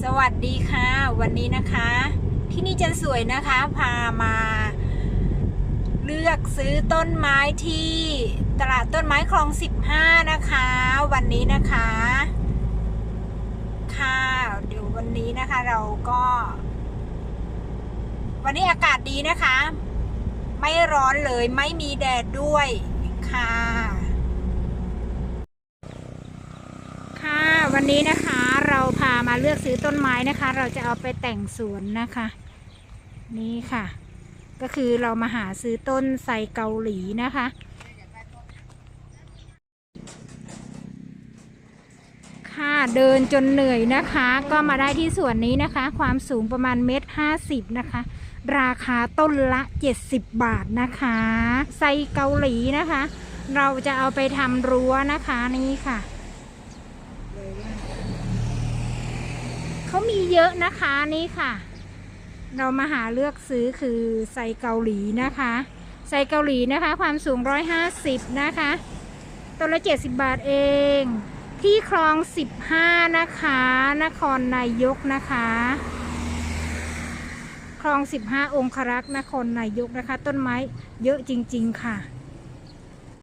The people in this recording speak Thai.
สวัสดีค่ะ วันนี้นะคะ ที่นี่จันสวยนะคะ พามา เลือกซื้อต้นไม้ที่ตลาดต้นไม้คลอง 15 นะคะ วันนี้นะคะ ค่ะ เดี๋ยววันนี้นะคะเราก็ วันนี้อากาศดีนะคะ ไม่ร้อนเลยไม่มีแดดด้วยค่ะค่ะวันนี้นะคะ เราพามาเลือกซื้อต้นไม้นะคะ เราจะเอาไปแต่งสวนนะคะ นี่ค่ะ ก็คือเรามาหาซื้อต้นไทรเกาหลีนะคะค่ะเดินจนเหนื่อยนะคะ ก็มาได้ที่สวนนี้นะคะ ความสูงประมาณเมตรห้าสิบนะคะ ราคาต้นละ 70 บาทนะคะไทรเกาหลีนะคะ เราจะเอาไปทำรั้วนะคะนี่ค่ะ เขามีเยอะนะคะนี่ค่ะ เรามาหาเลือกซื้อคือไซเกาหลีนะคะไซเกาหลีนะคะ ความสูง 150 นะคะตัวละ 70 บาทเอง ที่คลอง 15 นะคะ นครนายกนะคะคลอง 15 องครักษ์นครนายกนะคะ ต้นไม้เยอะจริง ๆ ค่ะ